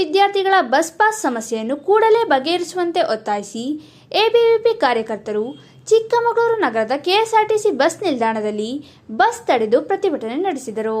ವಿದ್ಯಾರ್ಥಿಗಳ bus pass ಸಮಸ್ಯೆಯನ್ನು ಕೂಡಲೇ ಬಗೆಹರಿಸುವಂತೆ ಒತ್ತಾಯಿಸಿ ಎಬಿವಿಪಿ ಕಾರ್ಯಕರ್ತರು ಚಿಕ್ಕಮಗಳೂರು ನಗರದ ಕೆಎಸ್ಆರ್ಟಿಸಿ ಬಸ್ ನಿಲ್ದಾಣದಲ್ಲಿ ಬಸ್ ತಡೆದು ಪ್ರತಿಭಟನೆ ನಡೆಸಿದರು.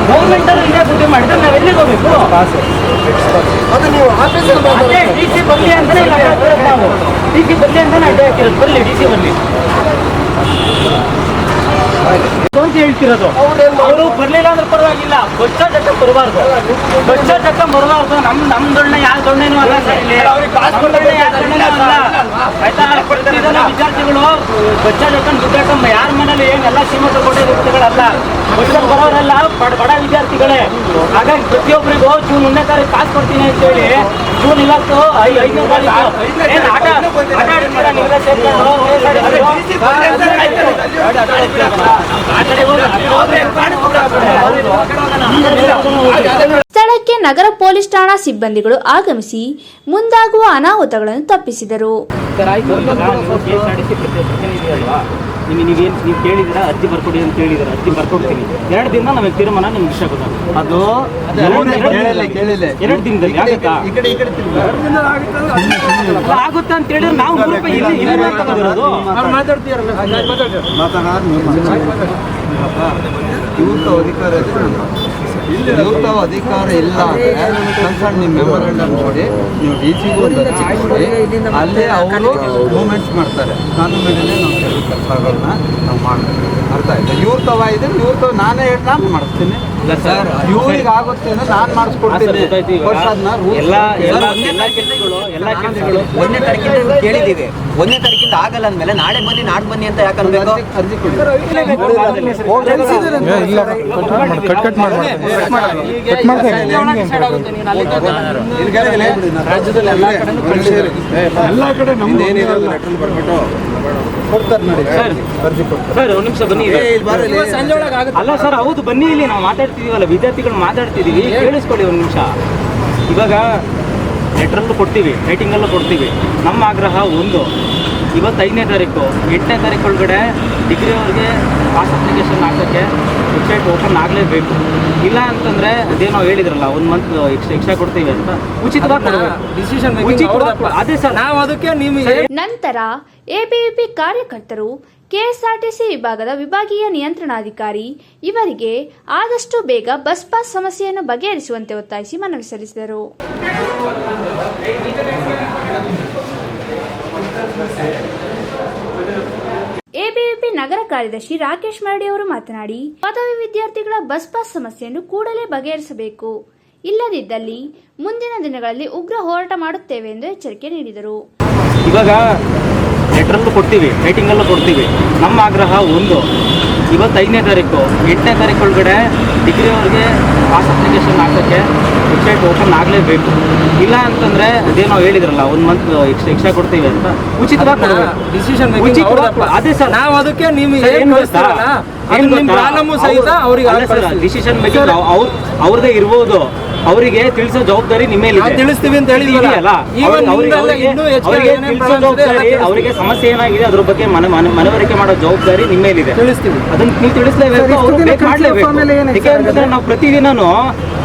ನಾವು. ನಾವು ನಾವು ನಾವು. ಕೇಸ್ ನಾವು. ಗೌರ್ಮೆಂಟ್ ಅಲ್ಲಿ ಇದೇ ದುಡ್ಡು ಮಾಡಿದ್ರೆ ನಾವು ಎಲ್ಲಿಗೆ ಹೋಗ್ಬೇಕು ಅದೇ ಡಿ ಸಿ ಬರಲಿ ಹಾಕಿರೋದು ನಾವು. ಡಿ ಸಿ ಬರಲಿ ಅಂತಾನೆ ಅಡ್ಡ ಹಾಕಿರೋದು. ಬರ್ಲಿ ಡಿ ಸಿ ಬರಲಿ. ಅಂತ ಹೇಳ್ತಿರೋದು. ಅವರು ಬರ್ಲಿಲ್ಲ ಅಂದ್ರೆ ಪರವಾಗಿಲ್ಲ. ಬಚ್ಚ ಚಕ್ಕ ಬರಬಾರ್ದು. ಬಚ್ಚ ಚಕ್ಕ ಬರಬಾರ್ದು. ನಮ್ ನಮ್ ದೊಣ್ಣೆ ಯಾವ ದೊಣ್ಣೆನೂ ಅಲ್ಲ ಸರ್ ಇಲ್ಲಿ. ದೊಣ್ಣೆನೂ ಅಲ್ಲ. ವಿದ್ಯಾರ್ಥಿಗಳು, ಬಚ್ಚ ಜೊತೆ ದುಡ್ಡಾಕಮ್ಮ ಯಾರ ಮನೇಲಿ ಏನೆಲ್ಲ ಶ್ರೀಮಂತ ಕೋಟೆ ವಿದ್ಯಾರ್ಥಿಗಳಲ್ಲ ಬಚ್ಚ ಬರೋರೆಲ್ಲ ಬಡ ಬಡ ವಿದ್ಯಾರ್ಥಿಗಳೇ. ಹಾಗಾಗಿ ಪ್ರತಿಯೊಬ್ಬರಿಗೂ ಒಂದನೇ ತಾರೀಕು ಕಾಸು ಕೊಡ್ತೀನಿ ಅಂತ ಇವತ್ತು ಐ ಐದನೇ ತಾರೀಕು ಆಟ? ಆಟ ಆಡ್ತೀರಾ ನೀವೆಲ್ಲ ಸೇರ್ಕೊಂಡು ಆ ಕಡೆ ಹೋಗಿ ಸ್ಥಳಕ್ಕೆ ನಗರ ಪೊಲೀಸ್ ಠಾಣಾ ಸಿಬ್ಬಂದಿಗಳು ಆಗಮಿಸಿ ಮುಂದಾಗುವ ಅನಾಹುತಗಳನ್ನು ತಪ್ಪಿಸಿದರು. ನಿಮಗೆ ನೀವೇನು ನೀವು ಕೇಳಿದಿರ ಅರ್ಜಿ ಬರ್ಕೊಡಿ ಅಂತ ಹೇಳಿದಿರ ಅರ್ಜಿ ಬರ್ಕೊಡ್ತೀನಿ. ಎರಡು ದಿನ ನಮಗೆ ತೀರ್ಮಾನ ನಿಮ್ಗೆ ಇಷ್ಟ ಗೊತ್ತ ಅದು ಎರಡು- ದಿನದಲ್ಲಿ ಆಗುತ್ತಾ? ಈ ಕಡೆ ಈ ಕಡೆ ತಿರ್ಗು. ಅಲ್ಲ, ಆಗುತ್ತಾ ಅಂತ ಹೇಳಿದ್ರೆ ನಾವು ರೂಪಾಯಿ ಇಲ್ಲಿ ಇಲ್ಲಿ ಮಾತಾಡೋದು. ಅಧಿಕಾರ ಇವ್ರ ಅಧಿಕಾರ ಇಲ್ಲ ಅಂದ್ರೆ ಕನ್ಸರ್ನ್ ನಿಮ್ಮ ಮೆಮೊರಂಡಮ್ ನೋಡಿ ನೀವು ಡಿ ಸಿಗೂ ಒಂದು ಅರ್ಜಿ ಕೊಡಿ. ಅಲ್ಲೇ ಅವರು ಮೂಮೆಂಟ್ಸ್ ಮಾಡ್ತಾರೆ. ನಾನು ಮೇಲೆ ನಾವು ಕೆಲವು ಕೆಲಸಗಳನ್ನ ನಾವು ಮಾಡ್ತೀವಿ. ಅರ್ಥ ಆಯ್ತಾ? ಇವ್ರು ತವ ಇದೆ ಇವ್ರ ತವ ನಾನೇ ಹೇಳಿ ನಾನು ಮಾಡಿಸ್ತೀನಿ. ಸರ್ ಇವ್ರಿಗೆ ಆಗುತ್ತೆ ಅಂದ್ರೆ ನಾನು ಮಾಡಿಸ್ಕೊಡ್ತೀನಿ. ಬಟ್ ಅದನ್ನ ಎಲ್ಲ ಎಲ್ಲ ಕೆಲಸಗಳು ಎಲ್ಲ ಕೆಲಸಗಳು ಒಂದನೇ ತಾರೀಕಿಂದ ಒಂದನೇ ಆಗಲ್ಲ ಅಂದ್ಮೇಲೆ ನಾಳೆ ಬನ್ನಿ ನಾಡ್ ಬನ್ನಿ ಅಂತ ಯಾಕೆ ಅನ್ಬೇಕು? ಎಲ್ಲ ಕಡೆ ನಮ್ದು ಕೊಡ್ತಾರೆ ನೋಡಿ. ಅರ್ಜಿ ಕೊಡ್ತಾರೆ. ಸರ್ ಒಂದು ನಿಮಿಷ ಬನ್ನಿ. ಅಲ್ಲ ಸರ್ ಹೌದು ಬನ್ನಿ ಇಲ್ಲಿ. ನಾವು ಮಾತಾಡ್ತಿದೀವಲ್ಲ ವಿದ್ಯಾರ್ಥಿಗಳು ಮಾತಾಡ್ತಿದೀವಿ. ಕೇಳಿಸ್ಕೊಳ್ಳಿ ಒಂದು ನಿಮಿಷ. ಇವಾಗ ಲೆಟ್ರಲ್ಲೂ ಕೊಡ್ತೀವಿ ರೈಟಿಂಗಲ್ಲೂ ಕೊಡ್ತೀವಿ. ನಮ್ಮ ಆಗ್ರಹ ಒಂದು. ಇವತ್ತು ಐದನೇ ತಾರೀಕು ಎಂಟನೇ ತಾರೀಕು ಒಳಗಡೆ ಡಿಗ್ರಿ ಅವ್ರಿಗೆ ಪಾಸ್ ಅಪ್ಲಿಕೇಶನ್ ಹಾಕೋಕ್ಕೆ ವೆಬ್ಸೈಟ್ ಓಪನ್ ಆಗಲೇಬೇಕು. ಇಲ್ಲ ಅಂತಂದ್ರೆ ಅದೇನೋ ಹೇಳಿದ್ರಲ್ಲ ಒಂದು ಮಂತ್ ಎಕ್ಸ್ಟ್ರಾ ಎಕ್ಸ್ಟ್ರಾ ಕೊಡ್ತೀವಿ ಅಂತ. ಉಚಿತವಾಗಿ ಡಿಸಿಷನ್ ಅದೇ ಸರ್. ನಾವು ಅದಕ್ಕೆ ನಿಮಗೆ ನಂತರ ಎಬಿವಿಪಿ ಕಾರ್ಯಕರ್ತರು ಕೆಎಸ್ಆರ್ಟಿಸಿ ವಿಭಾಗದ ವಿಭಾಗೀಯ ನಿಯಂತ್ರಣಾಧಿಕಾರಿ ಇವರಿಗೆ ಆದಷ್ಟು ಬೇಗ ಬಸ್ ಪಾಸ್ ಸಮಸ್ಯೆಯನ್ನು ಬಗೆಹರಿಸುವಂತೆ ಒತ್ತಾಯಿಸಿ ಮನವಿ ಸಲ್ಲಿಸಿದರು ಎಬಿವಿಪಿ ನಗರ ಕಾರ್ಯದರ್ಶಿ ರಾಕೇಶ್ ಮರಡಿ ಅವರು ಮಾತನಾಡಿ ಪದವಿ ವಿದ್ಯಾರ್ಥಿಗಳ ಬಸ್ ಪಾಸ್ ಸಮಸ್ಯೆಯನ್ನು ಕೂಡಲೇ ಬಗೆಹರಿಸಬೇಕು. ಇಲ್ಲದಿದ್ದಲ್ಲಿ ಮುಂದಿನ ದಿನಗಳಲ್ಲಿ ಉಗ್ರ ಹೋರಾಟ ಮಾಡುತ್ತೇವೆ ಎಂದು ಎಚ್ಚರಿಕೆ ನೀಡಿದರು. ಇವಾಗ ಲೆಟ್ರಲ್ಲೂ ಕೊಡ್ತೀವಿ ರೈಟಿಂಗಲ್ಲೂ ಕೊಡ್ತೀವಿ. ನಮ್ಮ ಆಗ್ರಹ ಒಂದು, ಇವತ್ತೈದನೇ ತಾರೀಕು, ಎಂಟನೇ ತಾರೀಕು ಒಳಗಡೆ ಡಿಗ್ರಿ ಅವ್ರಿಗೆ ಪಾಸ್ ಅಪ್ಲಿಕೇಶನ್ ಹಾಕೋಕ್ಕೆ ವೆಬ್ಸೈಟ್ ಓಪನ್ ಆಗಲೇಬೇಕು. ಇಲ್ಲ ಅಂತಂದ್ರೆ ಅದೇನೋ ಹೇಳಿದ್ರಲ್ಲ ಒಂದು ಮಂತ್ ಎಕ್ಸ್ಟ್ರಾ ಎಕ್ಸ್ಟ್ರಾ ಕೊಡ್ತೀವಿ ಅಂತ. ಉಚಿತವಾಗಿ ಡಿಸಿಷನ್ ಉಚಿತವಾಗಿ ಅದೇ ಸರ್. ನಾವು ಅದಕ್ಕೆ ನಿಮ್ಗೆ ಏನ್ ಗೊತ್ತಾ? ಸಹಿತ ಅವ್ರಿಗೆ ಡಿಸಿಷನ್ ಮೇಕಿಂಗ್ ಅವ್ರ ಅವ್ರದೇ ಇರ್ಬೋದು. ಅವರಿಗೆ ತಿಳಿಸೋ ಜವಾಬ್ದಾರಿ ನಿಮ್ಮ ಮೇಲೆ ತಿಳಿಸ್ತೀವಿ ಅಂತ ಹೇಳಿದ್ವಲ್ಲ. ಅವ್ರಿಗೆ- ತಿಳಿಸೋ ಜವಾಬ್ದಾರಿ ಸಮಸ್ಯೆ ಏನಾಗಿದೆ ಅದ್ರ ಬಗ್ಗೆ ಮನ ಮನ- ಮನವರಿಕೆ ಮಾಡೋ ಜವಾಬ್ದಾರಿ ನಿಮ್ಮ ಮೇಲಿದೆ ತಿಳಿಸ್ತೀವಿ. ಅದನ್ನ ನೀವು ತಿಳಿಸ್ಲೇಬೇಕು ಮಾಡ್ಲೇಬೇಕು. ಆಮೇಲೆ ಯಾಕೆ ಅಂತಂದ್ರೆ ನಾವು ಪ್ರತಿದಿನನೂ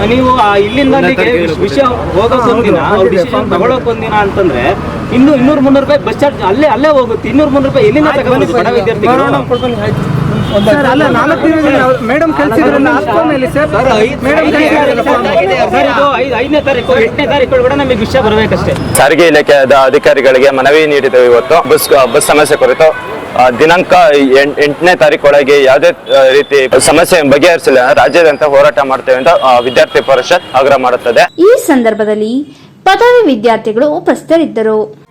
ನೀವು ಆ ಇಲ್ಲಿಂದ ಅಲ್ಲಿಗೆ ವಿಷಯ ಹೋಗೋ ಒಂದಿನ ಅವ್ರ ಡಿಸಿಷನ್ ತಗೊಳಕ್ ಒಂದಿನ ಅಂತಂದ್ರೆ ಇನ್ನು ಇನ್ನೂರ್ ಮುನ್ನೂರು ರೂಪಾಯಿ ಬಸ್ ಚಾರ್ಜ್ ಅಲ್ಲೇ ಅಲ್ಲೇ ಹೋಗುತ್ತೆ. ಇನ್ನೂರ್ ಮುನ್ನೂರು ರೂಪಾಯಿ ಎಲ್ಲಿಂದ ತಗೊಂಡು ಬಡ ವಿದ್ಯಾರ್ಥಿಗಳು? ಸರ್ ಅಲ್ಲ ನಾಲ್ಕು ದಿನ ಮೇಡಮ್ ಕಳ್ಸಿದ್ರಲ್ಲ ಆದ್ಮೇಲೆ ಸರ್ ಮೇಡಮ್ ಸರ್ ಇದು ಐದು ಐದನೇ ತಾರೀಕು ಎಂಟನೇ ತಾರೀಕು ಒಳಗಡೆ ನಮಗೆ ವಿಷಯ ಬರಬೇಕಷ್ಟೇ. ಸಾರಿಗೆ ಇಲಾಖೆಯ ಅಧಿಕಾರಿಗಳಿಗೆ ಮನವಿ ನೀಡಿದ್ದೇವೆ ಇವತ್ತು. ಬಸ್ ಬಸ್ ಸಮಸ್ಯೆ ಕುರಿತು ದಿನಾಂಕ ಎಂಟ್- ಎಂಟನೇ ತಾರೀಕೊಳಗೆ ಯಾವುದೇ ರೀತಿ ಸಮಸ್ಯೆ ಬಗೆಹರಿಸಿಲ್ಲ ರಾಜ್ಯದಂತ ಹೋರಾಟ ಮಾಡ್ತೇವೆ ಅಂತ ವಿದ್ಯಾರ್ಥಿ ಪರಿಷತ್ ಆಗ್ರಹ ಮಾಡುತ್ತದೆ. ಈ ಸಂದರ್ಭದಲ್ಲಿ ಪದವಿ ವಿದ್ಯಾರ್ಥಿಗಳು ಉಪಸ್ಥಿತರಿದ್ದರು.